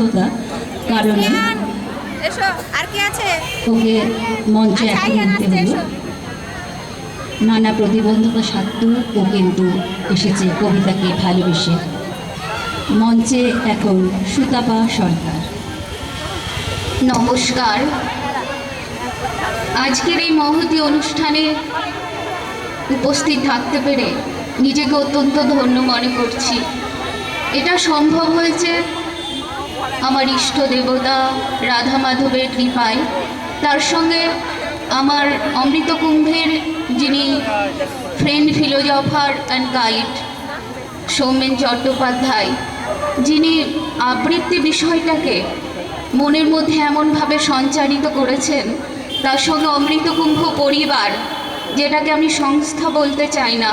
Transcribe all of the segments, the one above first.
অসুস্থতা কারণে আছে? ওকে মঞ্চে আচ্ছা, এখন আইয়ান হলো। নানা প্রতিবন্ধকতা সত্ত্বেও ও কিন্তু এসেছে কবিতাকে ভালোবেসে। মঞ্চে এখন সুতাপা সরকার। নমস্কার। আজকের এই মহতি অনুষ্ঠানে উপস্থিত থাকতে পেরে নিজেকে অত্যন্ত ধন্য মনে করছি। এটা সম্ভব হয়েছে আমার ইষ্ট দেবতা রাধা মাধবের কৃপায়, তার সঙ্গে আমার অমৃত কুম্ভের যিনি friend philosopher and guide Soumen Chattopadhyay, যিনি আবৃত্তি বিষয়টাকে মনের মধ্যে এমনভাবে সঞ্চারিত করেছেন, তার সঙ্গে অমৃতকুম্ভ পরিবার, যেটাকে আমি সংস্থা বলতে চাই না,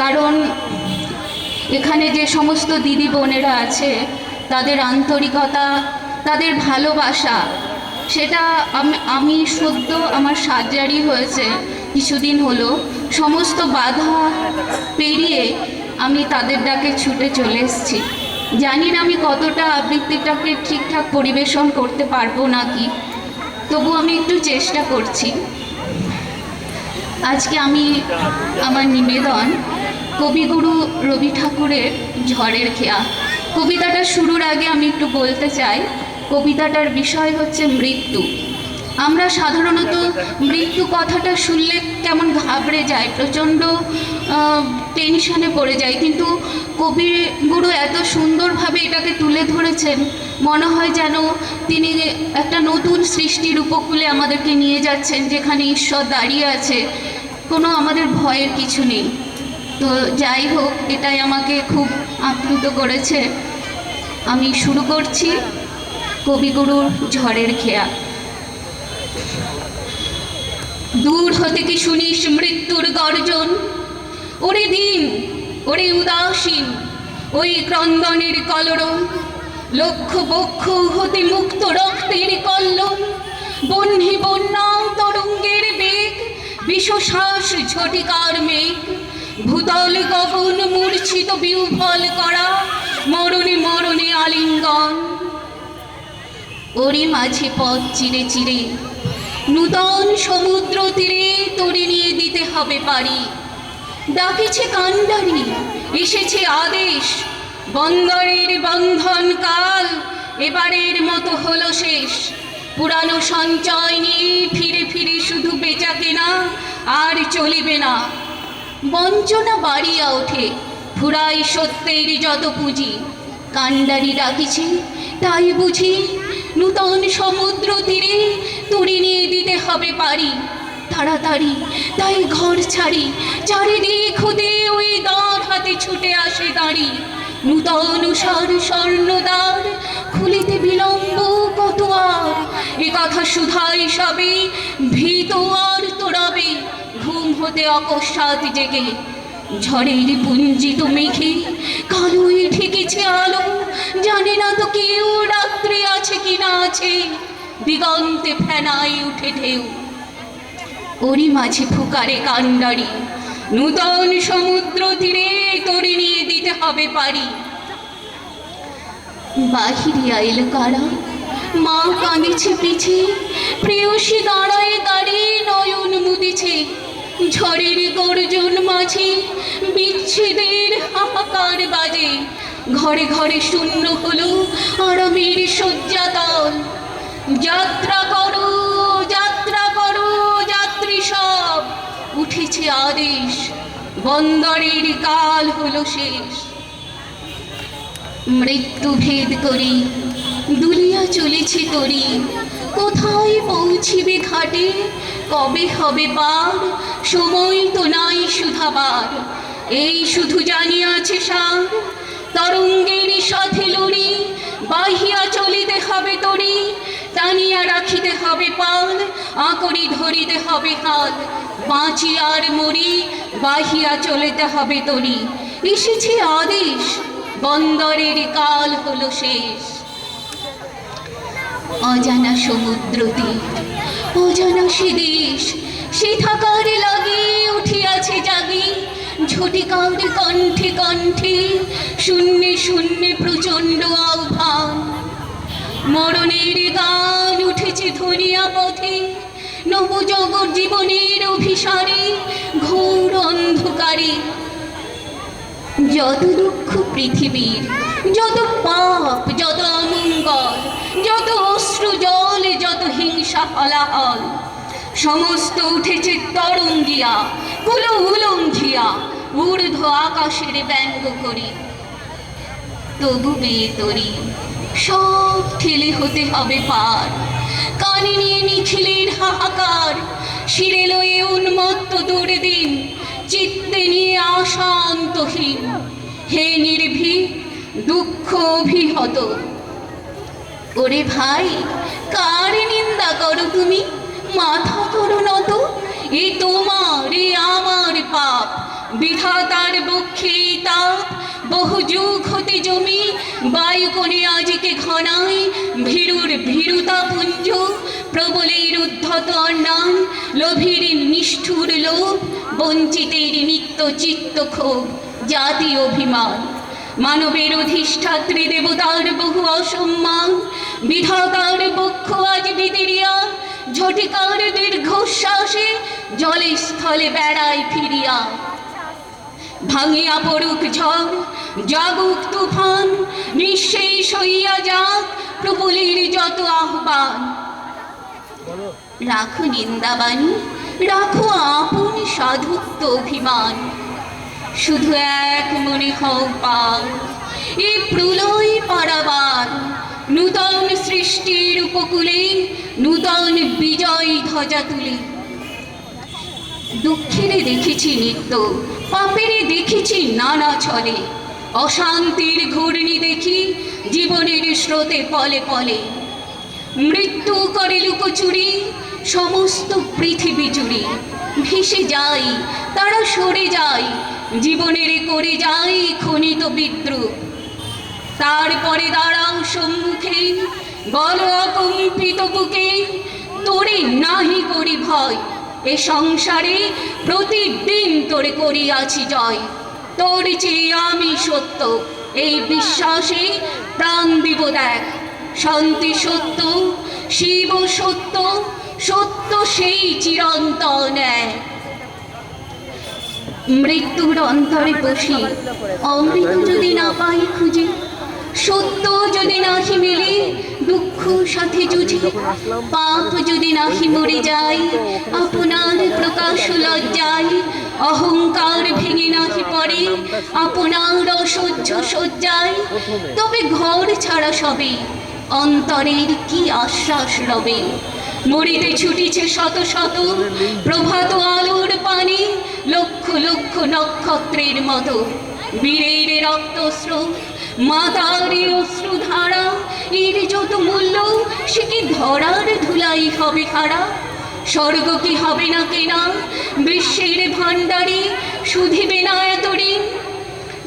কারণ এখানে যে সমস্ত দিদি বোনেরা আছে তাদের আন্তরিকতা, তাদের ভালোবাসা, সেটা আমি সদ্য আমার সার্জারি হয়েছে কিছুদিন হলো। সমস্ত বাধা পেরিয়ে আমি তাদের ডাকে ছুটে চলে এসেছি। জানি না আমি কতটা আবৃত্তিটাকে ঠিকঠাক পরিবেশন করতে পারব নাকি তবু আমি একটু চেষ্টা করছি। আজকে আমি আমার নিবেদন কবিগুরু রবি ঠাকুরের ঝড়ের খেয়া। কবিতাটা শুরুর আগে আমি একটু বলতে চাই, কবিতাটার বিষয় হচ্ছে মৃত্যু। আমরা সাধারণত মৃত্যু কথাটা শুনলে কেমন ঘাবড়ে যায়, প্রচণ্ড টেনশনে পড়ে যায় কিন্তু কবিগুরু এত সুন্দরভাবে এটাকে তুলে ধরেছেন, মনে হয় যেন তিনি একটা নতুন সৃষ্টির উপকূলে আমাদেরকে নিয়ে যাচ্ছেন, যেখানে ঈশ্বর দাঁড়িয়ে আছে। কোনো আমাদের ভয়ের কিছু নেই। তো যাই হোক, এটাই আমাকে খুব আপ্লুত করেছে। আমি শুরু করছি কবিগুরুর ঝড়ের খেয়া। দূর হতে কি শুনিস মৃত্যুর গর্জন? ওরে দিন ওরে উদাসীন, ওই ক্রন্দনের কলরম লক্ষ বক্ষ হতে মুক্ত রক্তের কল্লম বহ্নি বন্যা তরঙ্গের বেগ, বিশ্বশ্বাস ঝটিকার মেঘ। ভূতল গগন মূর্ছিত বিউফল করা? মরণে মরণে আলিঙ্গন। ওরে মাঝে পথ চিরে চিরে, নূতন সমুদ্র তীরে তরি নিয়ে দিতে হবে পারি। ডাকেছে কান্ডারি, এসেছে আদেশ, বন্দরের বন্ধন কাল, এবারের মতো হলো শেষ। পুরানো সঞ্চয় নিয়ে ফিরে ফিরে শুধু বেচা কেনা, আর চলিবে না। বঞ্চনা বাড়িয়া ওঠে। ফুরাই সত্যের যত পুঁজি। কান্ডারি ডাকিছে তাই বুঝি নূতন সমুদ্র তীরে তরি নিয়ে দিতে হবে পারি। তাড়াতাড়ি তাই ঘর ছাড়ি, চারিদিক হতে ওই দ্বার হাতে ছুটে আসে দাঁড়ি। নূতন সার স্বর্ণদ্বার খুলিতে বিলম্ব কত আর, এ কথা সুধাই সবে ভীত আর ঘুম হতে অকস্মাৎ জেগে ঝড়ের পুঞ্জিত মেঘে কালোই ঠেকেছে আলো। জানে না তো কেউ রাত্রে আছে কি না আছে। দিগন্তে ফেনাই উঠে ঢেউ। ওরি মাঝে ফুকারে কান্ডারি নূতন সমুদ্র তীরে তরি নিয়ে দিতে হবে পারি। বাহিরে আইল কারা? মা কাঁদিছে পিছে। প্রেয়সী দাঁড়ায় দাঁড়িয়ে নয়ন মুদিছে। ঝড়ের গর্জন মাঝে, বিচ্ছেদের হাহাকার বাজে। ঘরে ঘরে শূন্য হলো আরামের শয্যাতল যাত্রা করো যাত্রা করো, যাত্রী সব, উঠেছে আদেশ। বন্দরের কাল হলো শেষ। মৃত্যু ভেদ করি দুলিয়া চলেছে তরি। কোথায় পৌঁছিবে ঘাটে? কবে হবে পার? সময় তো নাই সুধাবার। এই শুধু জানিয়াছে সার, তরঙ্গের সাথে লড়ি, বাহিয়া চলিতে হবে তরি, টানিয়া রাখিতে হবে পাল আঁকড়ি ধরিতে হবে হাত বাঁচি আর মরি, বাহিয়া চলিতে হবে তরি। এসেছে আদেশ, বন্দরের কাল হলো শেষ। অজানা সমুদ্র অজানা সে দেশ সে থাকার লাগে উঠিয়াছে জাগি। ঝটিকার কণ্ঠে কণ্ঠে, শূন্যে শূন্যে প্রচণ্ড আহ্বান। মরণের গান উঠেছে ধনিয়া পথে, নবজগৎ জীবনের অভিসারে, ঘোর অন্ধকারে। যত দুঃখ পৃথিবীর যত পাপ, যত অমঙ্গল, যত অশ্রু জল, যত হিংসা হলাহল সমস্ত উঠেছে তরঙ্গিয়া কুলো উলঙ্ঘিয়া ঊর্ধ্ব আকাশের ব্যঙ্গ করি। তবু বেতরি, সব ঠেলে হতে হবে পার। কানে নিয়ে নিখিলের হাহাকার, শিরে লয়ে উন্মত্ত দূরে দিন, চিত্তে নিয়ে আশান্তহীন। হে নির্ভীক দুঃখ অভিহত। ওরে ভাই, কার নিন্দা করো তুমি? মাথা করো নত এ তোমার, এ আমার পাপ। বিধাতার বক্ষে তাপ। বহু যুগ হতে জমি বায়ু কোণে আজিকে ঘনায়। ভীরুর ভীরুতা পুঞ্জ প্রবলের উদ্ধত অন্যান লোভীর নিষ্ঠুর লোভ, বঞ্চিতের নিত্য চিত্ত ক্ষোভ। জাতি অভিমান। মানবের অধিষ্ঠাত্রী দেবতার বহু অসম্মান, বিধাতার বক্ষ আজ বিদিরিয়া, ঝটিকার দীর্ঘশ্বাসে জলে স্থলে বেড়ায় ফিরিয়া। ভাঙিয়া পড়ুক ঝড়, জাগুক তুফান, নিঃশেষ হইয়া যাক প্রবলের যত আহ্বান। রাখো নিন্দাবাণী, রাখো আপন সাধুত্ব অভিমান। শুধু এক মনে হও পাও এ প্রলয় পারাবার, নূতন সৃষ্টির উপকূলে, নূতন বিজয় ধ্বজা তুলে। দুঃখেরে দেখেছি নিত্য, পাপেরে দেখেছি নানা ছলে। অশান্তির ঘূর্ণি দেখি জীবনের স্রোতে পলে পলে। মৃত্যু করে লুকোচুরি, সমস্ত পৃথিবী জুড়ে। ভেসে যাই, তারা সরে যায় জীবনের করে যাই খনিত বিদ্রুপ। তারপরে দাঁড়াও সম্মুখে, বল অকম্পিত বুকে, তোরে নাহি করি ভয়, এ সংসারে প্রতিদিন তোরে করিয়াছি জয়। তোর চেয়ে আমি সত্য, এই বিশ্বাসে প্রাণ দিব দেখ। শান্তি সত্য, শিব সত্য সত্য সেই চিরন্তন এক। মৃত্যুর অন্তরে বসি। অমৃত যদি না পাই খুঁজে, সত্য যদি নাহি মেলে, দুঃখ সাথে জুঝে পাপ যদি নাহি মরে যায়, আপনার প্রকাশ লজ্জায়, অহংকার ভেঙে নাহি পড়ে, আপনার অসহ্য সজ্জায় তবে ঘর ছাড়া সবে, অন্তরের কি আশ্বাস রবে মরিতে ছুটিছে শত শত প্রভাত আলোর পানি লক্ষ লক্ষ নক্ষত্রের মতো বীরের রক্তস্রোত মাতার অশ্রুধারা এর যত মূল্য, সে কি ধরার ধুলাই হবে খাড়া স্বর্গ কি হবে না কেনা? বিশ্বের ভাণ্ডারে শুধিবে না এত ঋণ?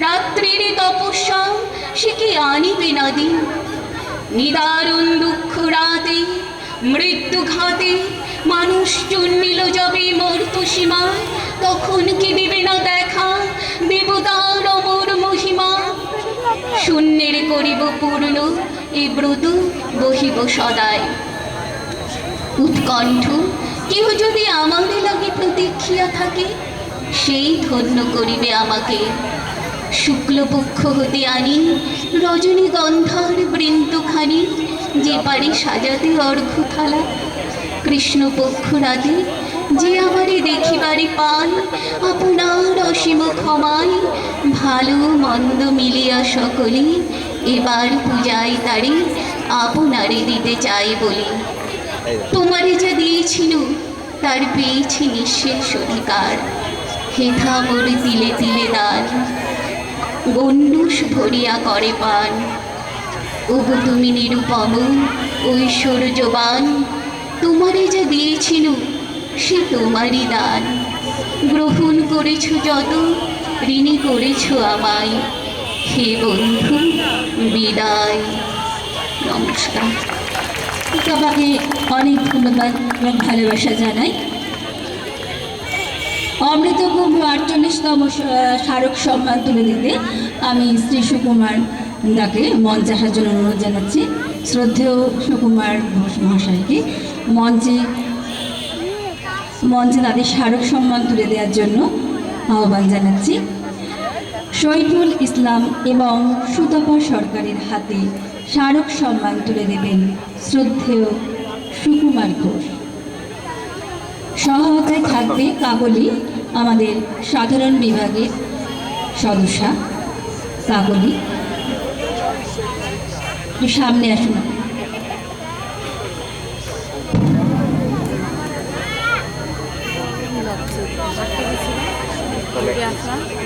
রাত্রির তপস্যা, সে কি আনিবে না দিন? নিদারুণ দুঃখ রাতে মৃত্যু ঘাতে মানুষ চুন্নিল যাবে মর্ত সীমা তখন কি দিবে না দেখা? দেবতার অমর মহিমা। শূন্যের করিব পূর্ণ, এ ব্রত বহিব সদায় উৎকণ্ঠ, কেহ যদি আমাদের লাগে প্রতীক্ষিয়া থাকে, সেই ধন্য করিবে আমাকে। শুক্লপক্ষ হতে আনি, রজনীগন্ধার বৃন্দখানি, যে পারে সাজাতে অর্ঘ্য থালা কৃষ্ণপক্ষ রাতে যে আমারে দেখিবারে পান, আপনার অসীম ক্ষমায় ভালো মন্দ মিলিয়া সকলে এবার পূজায় তারে আপনারে দিতে চাই বলি। তোমারে যা দিয়েছিল, তার পেয়েছি নিঃশেষ অধিকার। হেথা মোর তিলে তিলে দান গণ্ডুষ ভরিয়া করে পান। ওগো তুমি নিরুপম ঐশ্বর্যবান, তোমারে যা দিয়েছিল সে তোমারই দান। গ্রহণ করেছ যত, ঋণী করেছ আমায়। হে বন্ধু, বিদায়। নমস্কার। তোমাকে অনেক ধন্যবাদ এবং ভালোবাসা জানাই। অমৃতকুম্ভ আটচল্লিশতম স্মারক সম্মান তুলে দিতে আমি শ্রী সুকুমার দাকে মঞ্চে আসার জন্য অনুরোধ জানাচ্ছি। শ্রদ্ধেয় সুকুমার ঘোষ মহাশয়কে মঞ্চে মঞ্চে তাদের স্মারক সম্মান তুলে দেওয়ার জন্য আহ্বান জানাচ্ছি। শহীদুল ইসলাম এবং সুতপা সরকারের হাতে স্মারক সম্মান তুলে দেবেন শ্রদ্ধেয় সুকুমার ঘোষ। সহায়তায় থাকবে কাগলি আমাদের সাধারণ বিভাগের সদস্যা। কাগলি সামনে আসুন।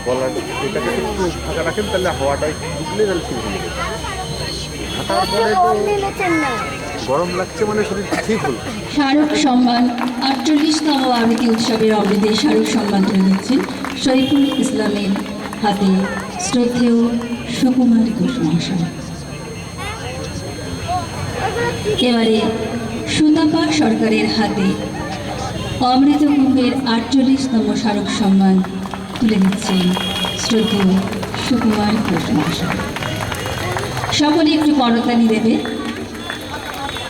গলার এটাকে একটু ফাঁকা রাখেন তাহলে হাওয়াটা ঢুকলে তাহলে ঠিক হয়ে যাবে। হাঁটার পরে তো গরম লাগছে মানে শরীর ঠিক হলো। স্মারক সম্মান আটচল্লিশতম আবৃত্তি উৎসবের অমৃতের স্মারক সম্মান তুলে দিচ্ছেন শরীফুল ইসলামের হাতে শ্রদ্ধেয় সুকুমার ঘোষ মহাশয়। এবারে সুতাপা সরকারের হাতে অমৃতকুম্ভের আটচল্লিশতম স্মারক সম্মান তুলে দিচ্ছেন শ্রদ্ধেয় সুকুমার ঘোষ মহাশয় সকলে একটু করতালি দেবে।